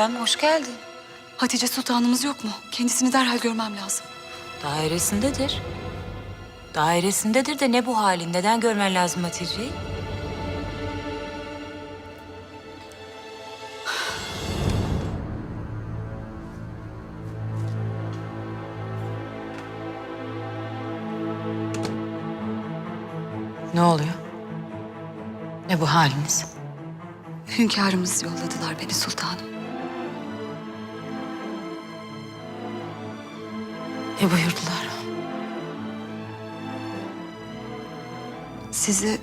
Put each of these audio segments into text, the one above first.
Gülfem hoş geldin. Hatice Sultanımız yok mu? Kendisini derhal görmem lazım. Dairesindedir. Dairesindedir de ne bu halin? Neden görmen lazım Hatice'yi? Ne oluyor? Ne bu haliniz? Hünkârımız yolladılar beni sultanım. Ne buyurdular? Sizi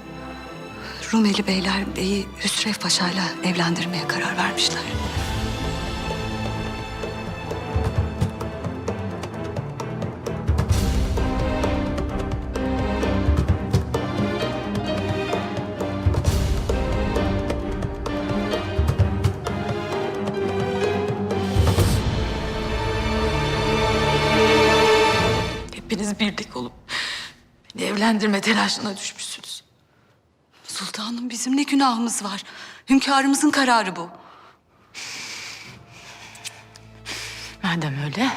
Rumeli Beyler Bey'i Hüsrev Paşa'yla evlendirmeye karar vermişler. Birlik olup beni evlendirme telaşına düşmüşsünüz. Sultanım bizim ne günahımız var? Hünkârımızın kararı bu. Madem öyle,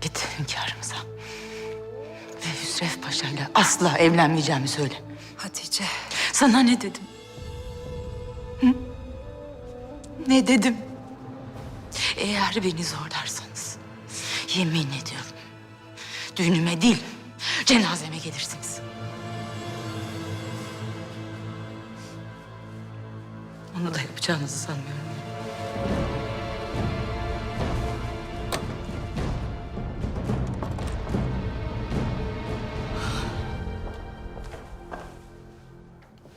git hünkârımıza. Ve Hüsrev Paşa ile asla evlenmeyeceğimi söyle. Hatice. Sana ne dedim? Hı? Ne dedim? Eğer beni zorlarsanız yemin ediyorum düğünüme değil cenazeme gelirsiniz. Onu da yapacağınızı sanmıyorum.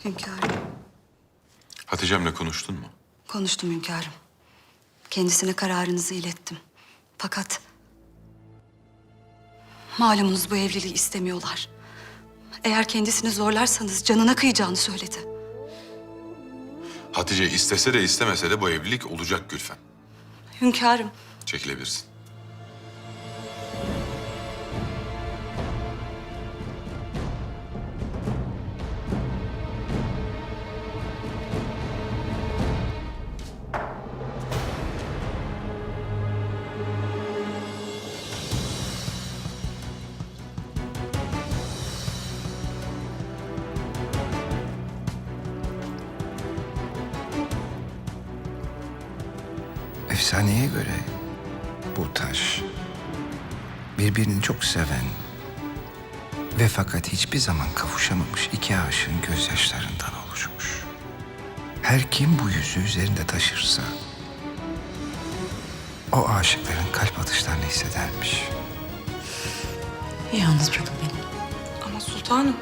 Hünkârım. Hatice'mle konuştun mu? Konuştum hünkârım. Kendisine kararınızı ilettim. Fakat... Malumunuz bu evliliği istemiyorlar. Eğer kendisini zorlarsanız canına kıyacağını söyledi. Hatice istese de istemese de bu evlilik olacak Gülfem. Hünkârım, Çekilebilirsin. Efsaneye göre bu taş birbirini çok seven ve fakat hiçbir zaman kavuşamamış iki aşığın gözyaşlarından oluşmuş. Her kim bu yüzü üzerinde taşırsa o aşıkların kalp atışlarını hissedermiş. Yalnız bırakın beni. ama sultanım